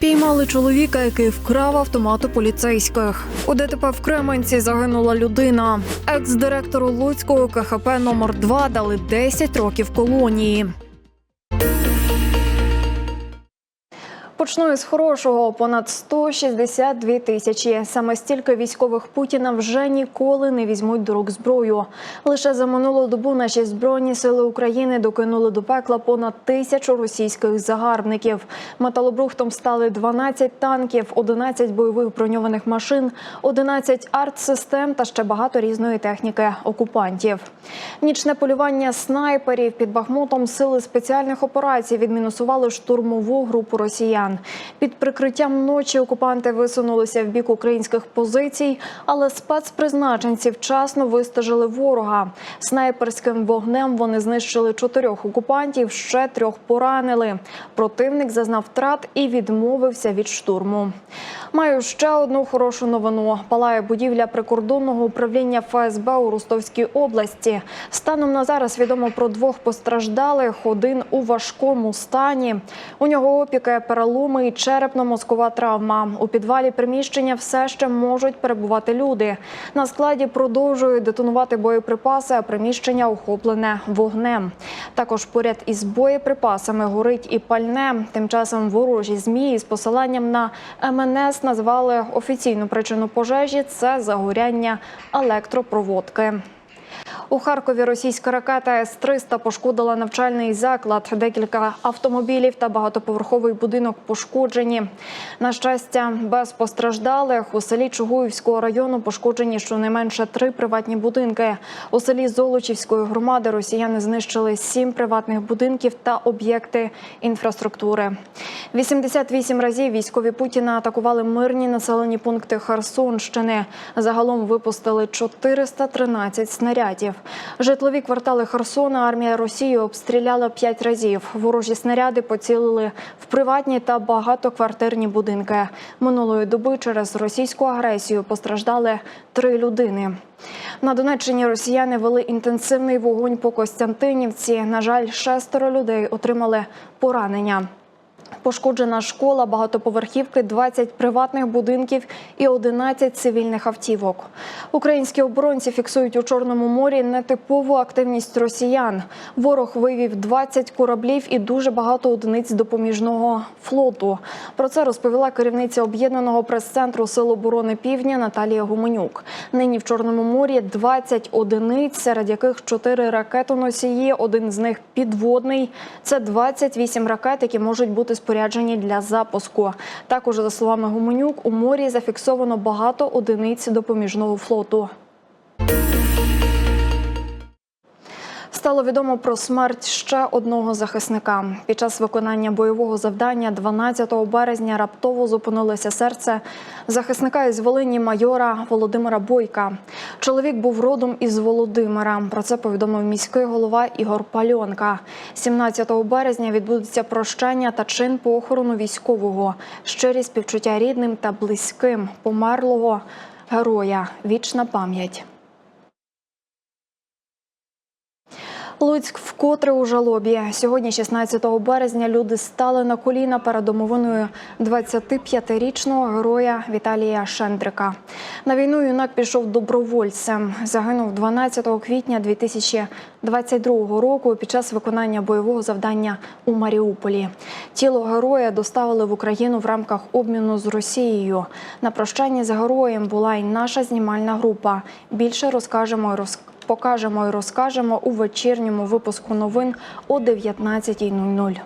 Піймали чоловіка, який вкрав автомат у поліцейських. У ДТП в Кременці загинула людина. Екс-директору Луцького КХП номер 2 дали 10 років колонії. Почну із хорошого. Понад 162 тисячі. Саме стільки військових Путіна вже ніколи не візьмуть до рук зброю. Лише за минулу добу наші збройні сили України докинули до пекла понад тисячу російських загарбників. Металобрухтом стали 12 танків, 11 бойових броньованих машин, 11 артсистем та ще багато різної техніки окупантів. Нічне полювання снайперів під Бахмутом сили спеціальних операцій відмінусували штурмову групу росіян. Під прикриттям ночі окупанти висунулися в бік українських позицій, але спецпризначенці вчасно вистежили ворога. Снайперським вогнем вони знищили чотирьох окупантів, ще трьох поранили. Противник зазнав втрат і відмовився від штурму. Маю ще одну хорошу новину. Палає будівля прикордонного управління ФСБ у Ростовській області. Станом на зараз відомо про двох постраждалих. Один у важкому стані. У нього опіки, переломи і черепно-мозкова травма. У підвалі приміщення все ще можуть перебувати люди. На складі продовжують детонувати боєприпаси, а приміщення охоплене вогнем. Також поряд із боєприпасами горить і пальне. Тим часом ворожі змі з посиланням на МНС назвали офіційну причину пожежі це загоряння електропроводки. У Харкові російська ракета С-300 пошкодила навчальний заклад. Декілька автомобілів та багатоповерховий будинок пошкоджені. На щастя, без постраждалих у селі Чугуївського району пошкоджені щонайменше три приватні будинки. У селі Золочівської громади росіяни знищили сім приватних будинків та об'єкти інфраструктури. 88 разів військові Путіна атакували мирні населені пункти Херсонщини. Загалом випустили 413 снарядів. Житлові квартали Херсона армія Росії обстріляла п'ять разів. Ворожі снаряди поцілили в приватні та багатоквартирні будинки. Минулої доби через російську агресію постраждали три людини. На Донеччині росіяни вели інтенсивний вогонь по Костянтинівці. На жаль, шестеро людей отримали поранення. Пошкоджена школа, багатоповерхівки, 20 приватних будинків і 11 цивільних автівок. Українські оборонці фіксують у Чорному морі нетипову активність росіян. Ворог вивів 20 кораблів і дуже багато одиниць допоміжного флоту. Про це розповіла керівниця об'єднаного прес-центру Сил оборони Півдня Наталія Гуменюк. Нині в Чорному морі 20 одиниць, серед яких 4 ракетоносії, один з них підводний. Це 28 ракет, які можуть бути споряджені для запуску. Також, за словами Гуменюк, у морі зафіксовано багато одиниць допоміжного флоту. Стало відомо про смерть ще одного захисника. Під час виконання бойового завдання 12 березня раптово зупинилося серце захисника із Волині майора Володимира Бойка. Чоловік був родом із Володимира. Про це повідомив міський голова Ігор Пальонка. 17 березня відбудеться прощання та чин похорону військового. Щирі співчуття рідним та близьким померлого героя. Вічна пам'ять. Луцьк вкотре у жалобі. Сьогодні, 16 березня, люди стали на коліна перед домовиною 25-річного героя Віталія Шендрика. На війну юнак пішов добровольцем. Загинув 12 квітня 2022 року під час виконання бойового завдання у Маріуполі. Тіло героя доставили в Україну в рамках обміну з Росією. На прощанні з героєм була й наша знімальна група. Більше розкажемо і розкажемо покажемо і розкажемо у вечірньому випуску новин о 19.00.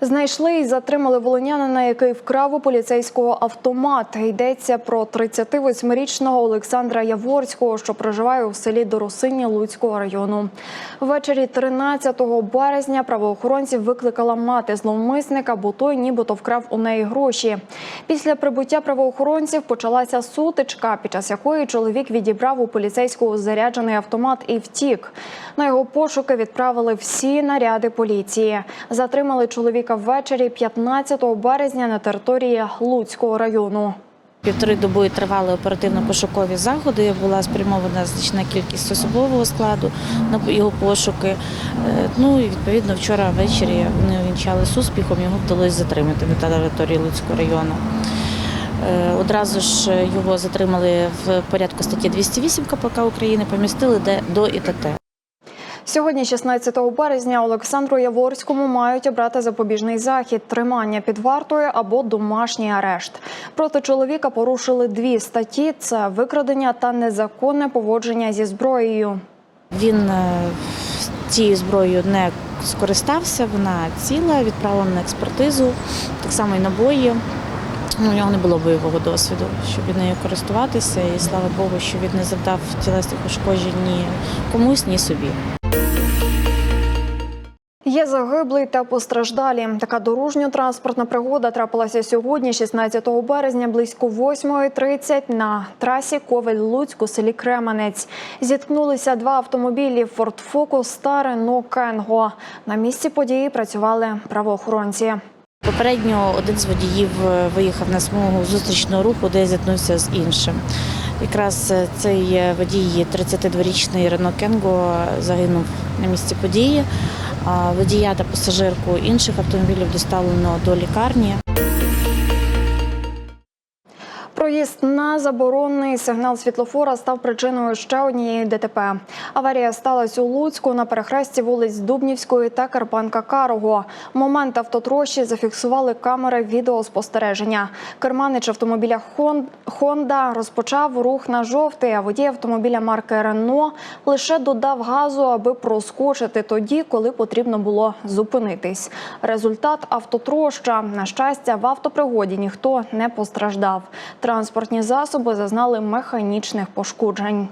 Знайшли і затримали волонянина, який вкрав у поліцейського автомат. Йдеться про 38-річного Олександра Яворського, що проживає у селі Доросині Луцького району. Ввечері 13 березня правоохоронців викликала мати зловмисника, бо той нібито вкрав у неї гроші. Після прибуття правоохоронців почалася сутичка, під час якої чоловік відібрав у поліцейського заряджений автомат і втік. На його пошуки відправили всі наряди поліції. Затримали чоловіка ввечері 15 березня на території Луцького району. Півтори доби тривали оперативно-пошукові заходи. Була спрямована значна кількість особового складу на його пошуки. Е, Ну і відповідно вчора ввечері вони увінчали з успіхом. Його вдалося затримати на території Луцького району. Е, Одразу ж його затримали в порядку статті 208 КПК України, помістили до ІТТ. Сьогодні, 16 березня, Олександру Яворському мають обрати запобіжний захід, тримання під вартою або домашній арешт. Проти чоловіка порушили дві статті: це викрадення та незаконне поводження зі зброєю. Він е, цією зброєю не скористався, вона ціла, відправлена на експертизу, так само і набої. Ну, у нього не було бойового досвіду, щоб нею користуватися, і слава Богу, що він не завдав тілесних ушкоджень ні комусь, ні собі. Є загиблий та постраждалі. Така дорожньо-транспортна пригода трапилася сьогодні, 16 березня, близько 8.30 на трасі Ковель-Луцьк у селі Кременець. Зіткнулися два автомобілі Ford Focus та Renault Kengo. На місці події працювали правоохоронці. Попередньо один з водіїв е, виїхав на смугу зустрічного руху, де зіткнувся з іншим. Якраз е, цей е, водій, 32-річний Рено Кенго, загинув на місці події. Водія та пасажирку інших автомобілів доставлено до лікарні. Проїзд на заборонений сигнал світлофора став причиною ще однієї ДТП. Аварія сталася у Луцьку на перехресті вулиць Дубнівської та Карпанка Карого. Момент автотрощі зафіксували камери відеоспостереження. Керманич автомобіля Хонда розпочав рух на жовтий, а водій автомобіля марки Рено лише додав газу, аби проскочити тоді, коли потрібно було зупинитись. Результат автотроща. На щастя, в автопригоді ніхто не постраждав. Транспортні засоби зазнали механічних пошкоджень.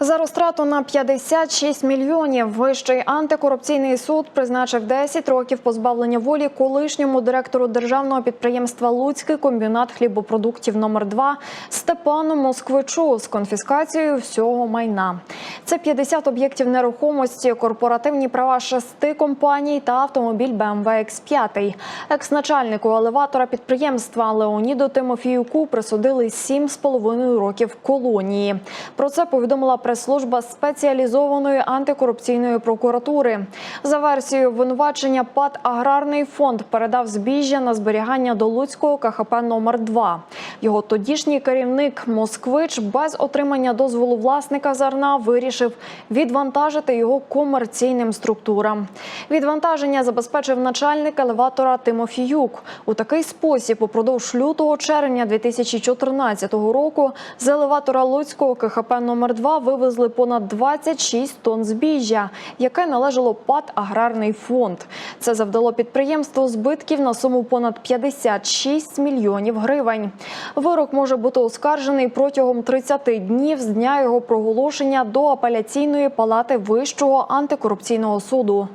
За розтрату на 56 мільйонів Вищий антикорупційний суд призначив 10 років позбавлення волі колишньому директору державного підприємства Луцький комбінат хлібопродуктів номер 2 Степану Москвичу з конфіскацією всього майна. Це 50 об'єктів нерухомості, корпоративні права шести компаній та автомобіль BMW X5. Екс-начальнику елеватора підприємства Леоніду Тимофіюку присудили 7,5 років колонії. Про це повідомила прес-служба спеціалізованої антикорупційної прокуратури. За версією обвинувачення ПАД Аграрний фонд передав збіжжя на зберігання до Луцького КХП номер 2 Його тодішній керівник Москвич без отримання дозволу власника зерна вирішив відвантажити його комерційним структурам. Відвантаження забезпечив начальник елеватора Тимофіюк. У такий спосіб упродовж лютого червня 2014 року з елеватора Луцького КХП номер 2 вивезли понад 26 тонн збіжжя, яке належало ПАД Аграрний фонд. Це завдало підприємству збитків на суму понад 56 мільйонів гривень. Вирок може бути оскаржений протягом 30 днів з дня його проголошення до апеляційної палати Вищого антикорупційного суду.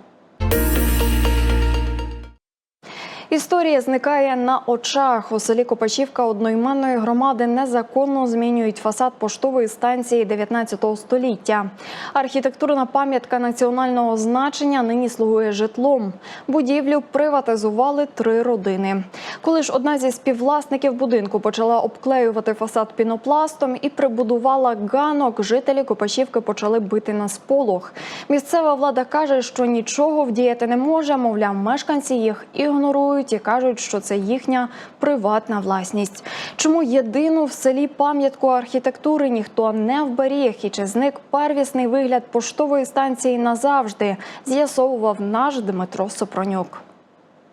Історія зникає на очах. У селі Копачівка одноіменної громади незаконно змінюють фасад поштової станції 19 століття. Архітектурна пам'ятка національного значення нині слугує житлом. Будівлю приватизували три родини. Коли ж одна зі співвласників будинку почала обклеювати фасад пінопластом і прибудувала ганок, жителі Копачівки почали бити на сполох. Місцева влада каже, що нічого вдіяти не може. Мовляв, мешканці їх ігнорують і кажуть, що це їхня приватна власність. Чому єдину в селі пам'ятку архітектури ніхто не вберіг і чи зник первісний вигляд поштової станції назавжди, з'ясовував наш Дмитро Сопронюк.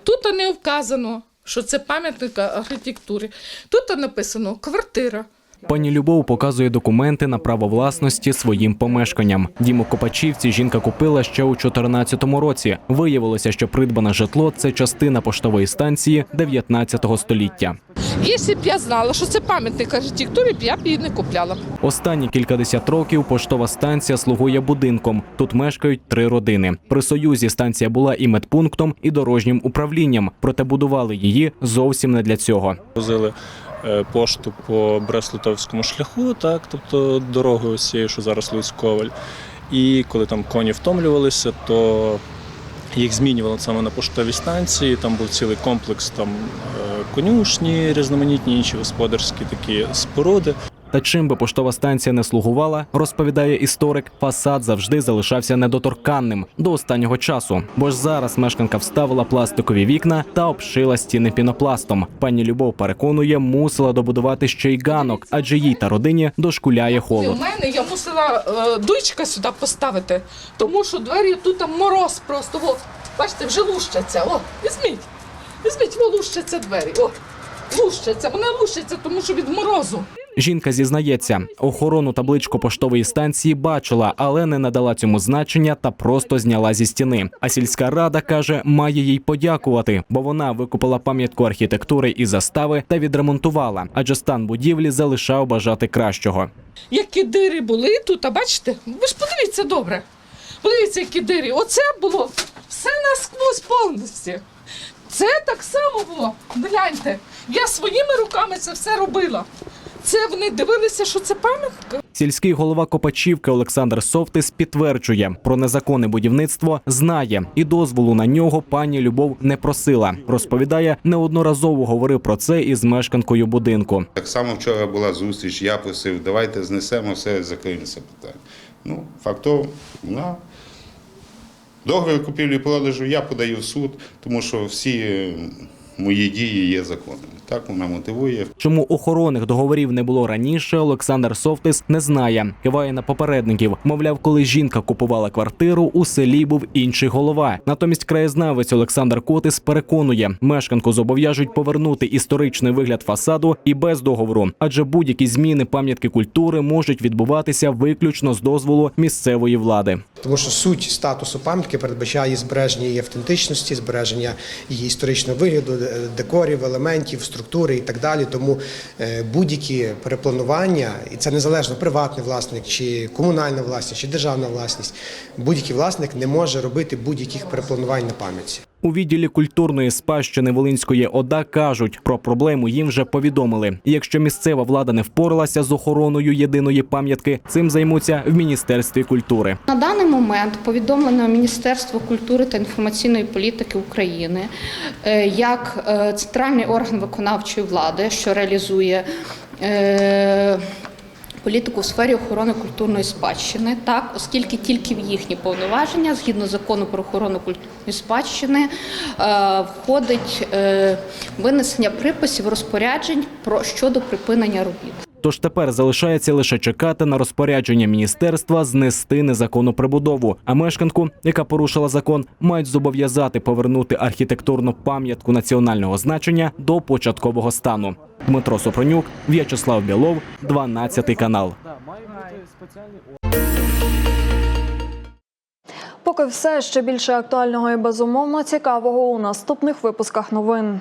Тут не вказано, що це пам'ятник архітектури. Тут написано квартира. Пані Любов показує документи на право власності своїм помешканням. Дім у Копачівці жінка купила ще у 2014 році. Виявилося, що придбане житло це частина поштової станції 19 століття. Якщо б я знала, що це пам'ятник архітектури, б я б її не купляла. Останні кількадесят років поштова станція слугує будинком. Тут мешкають три родини. При союзі станція була і медпунктом, і дорожнім управлінням, проте будували її зовсім не для цього. Возили пошту по Брест-Литовському шляху, так, тобто дорогою цією, що зараз Луцьковаль. І коли там коні втомлювалися, то їх змінювали саме на поштовій станції. Там був цілий комплекс там е, конюшні, різноманітні інші господарські такі споруди. Та чим би поштова станція не слугувала, розповідає історик, фасад завжди залишався недоторканним до останнього часу. Бо ж зараз мешканка вставила пластикові вікна та обшила стіни пінопластом. Пані Любов переконує, мусила добудувати ще й ганок, адже їй та родині дошкуляє холод. У мене я мусила е, дуйчика сюди поставити, тому що двері тут там мороз просто. О, бачите, вже лущаться. О, візьміть. Візьміть, о, лущаться двері. О, лущаться. Вони лущаться, тому що від морозу. Жінка зізнається, охорону табличку поштової станції бачила, але не надала цьому значення та просто зняла зі стіни. А сільська рада каже, має їй подякувати, бо вона викупила пам'ятку архітектури і застави та відремонтувала, адже стан будівлі залишав бажати кращого. Які дири були тут, а бачите? Ви ж подивіться добре. Подивіться, які дири. Оце було все насквозь повністю. Це так само було. Гляньте, я своїми руками це все робила. Це вони дивилися, що це пам'ятка. Сільський голова Копачівки Олександр Совтис підтверджує, про незаконне будівництво знає і дозволу на нього пані Любов не просила. Розповідає, неодноразово говорив про це із мешканкою будинку. Так само вчора була зустріч, я просив, давайте знесемо все, закриємо це питання. Ну, фактово, вона договір купівлі-продажу я подаю в суд, тому що всі мої дії є законними. Так вона мотивує. Чому охоронних договорів не було раніше, Олександр Совтис не знає. Киває на попередників. Мовляв, коли жінка купувала квартиру, у селі був інший голова. Натомість краєзнавець Олександр Котис переконує, мешканку зобов'яжуть повернути історичний вигляд фасаду і без договору, адже будь-які зміни пам'ятки культури можуть відбуватися виключно з дозволу місцевої влади. Тому що суть статусу пам'ятки передбачає збереження її автентичності, збереження її історичного вигляду, е, декорів, елементів, структури і так далі. Тому е, будь-які перепланування, і це незалежно приватний власник, чи комунальна власність, чи державна власність, будь-який власник не може робити будь-яких перепланувань на пам'ятці. У відділі культурної спадщини Волинської ОДА кажуть, про проблему їм вже повідомили. І якщо місцева влада не впоралася з охороною єдиної пам'ятки, цим займуться в міністерстві культури. На даний момент повідомлено Міністерство культури та інформаційної політики України е, як е, центральний орган виконавчої влади, що реалізує е, політику у сфері охорони культурної спадщини, так, оскільки тільки в їхні повноваження, згідно закону про охорону культурної спадщини, е, входить е, винесення приписів розпоряджень про щодо припинення робіт. Тож тепер залишається лише чекати на розпорядження міністерства знести незаконну прибудову. А мешканку, яка порушила закон, мають зобов'язати повернути архітектурну пам'ятку національного значення до початкового стану. Дмитро Сопронюк, В'ячеслав Білов, 12 канал. Поки все ще більше актуального і безумовно цікавого у наступних випусках новин.